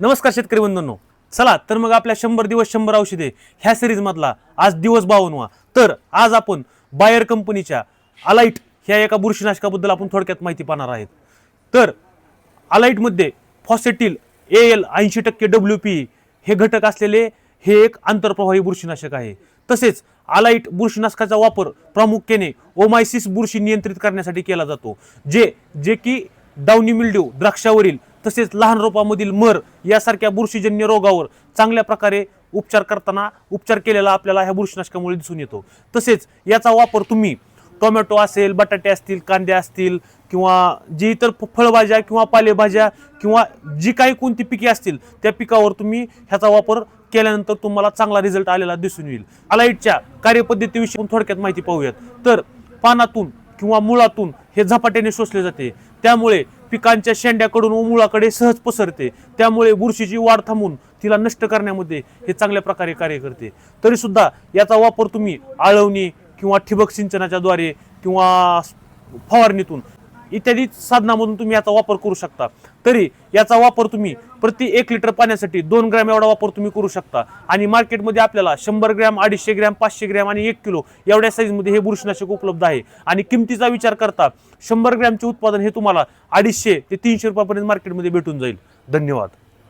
नमस्कार शेतकरी बंधूंनो. चला तर मग आपल्या शंभर दिवस शंभर औषधे ह्या सिरीजमधला आज दिवस बावनवा तर आज आपण बायर कंपनीच्या अलाईट ह्या एका बुरशीनाशकाबद्दल आपण थोडक्यात माहिती पाहणार आहेत. तर अलाईटमध्ये फॉसेटिल ए एल ऐंशी टक्के डब्ल्यू पी हे घटक असलेले हे एक आंतरप्रवाही बुरशीनाशक आहे. तसेच अलाईट बुरशीनाशकाचा वापर प्रामुख्याने ओमायसिस बुरशी नियंत्रित करण्यासाठी केला जातो. जे जे की डाउनी मिल्ड्यू द्राक्षावरील तसेच लहान रोपामधील मर यासारख्या बुरशीजन्य रोगावर चांगल्या प्रकारे उपचार करताना उपचार केलेला आपल्याला ह्या बुरशीनाशकामुळे दिसून येतो. तसेच याचा वापर तुम्ही टोमॅटो असेल बटाटे असतील कांदे असतील किंवा जी इतर फळभाज्या किंवा पालेभाज्या किंवा जी काही कोणती पिके असतील त्या पिकावर तुम्ही ह्याचा वापर केल्यानंतर तुम्हाला चांगला रिझल्ट आलेला दिसून येईल. अलाईटच्या कार्यपद्धतीविषयी थोडक्यात माहिती पाहूयात. तर पानातून किंवा मुळातून हे झपाट्याने शोषले जाते. त्यामुळे पिकांच्या शेंड्याकडून व मुळाकडे सहज पसरते. त्यामुळे बुरशीची वाढ थांबून तिला नष्ट करण्यामध्ये हे चांगल्या प्रकारे कार्य करते. तरीसुद्धा याचा वापर तुम्ही आळवणी किंवा ठिबक सिंचनाच्या द्वारे किंवा फवारणीतून इत्यादी साधनामधून तुम्ही याचा वापर करू शकता. तरी याचा वापर तुम्ही प्रति एक लिटर पाण्यासाठी दोन ग्रॅम एवढा वापर तुम्ही करू शकता. आणि मार्केटमध्ये आपल्याला शंभर ग्रॅम अडीचशे ग्रॅम पाचशे ग्रॅम आणि एक किलो एवढ्या साईजमध्ये हे बुरशीनाशक उपलब्ध आहे. आणि किमतीचा विचार करता शंभर ग्रॅमचे उत्पादन हे तुम्हाला अडीचशे ते तीनशे रुपयापर्यंत मार्केटमध्ये भेटून जाईल. धन्यवाद.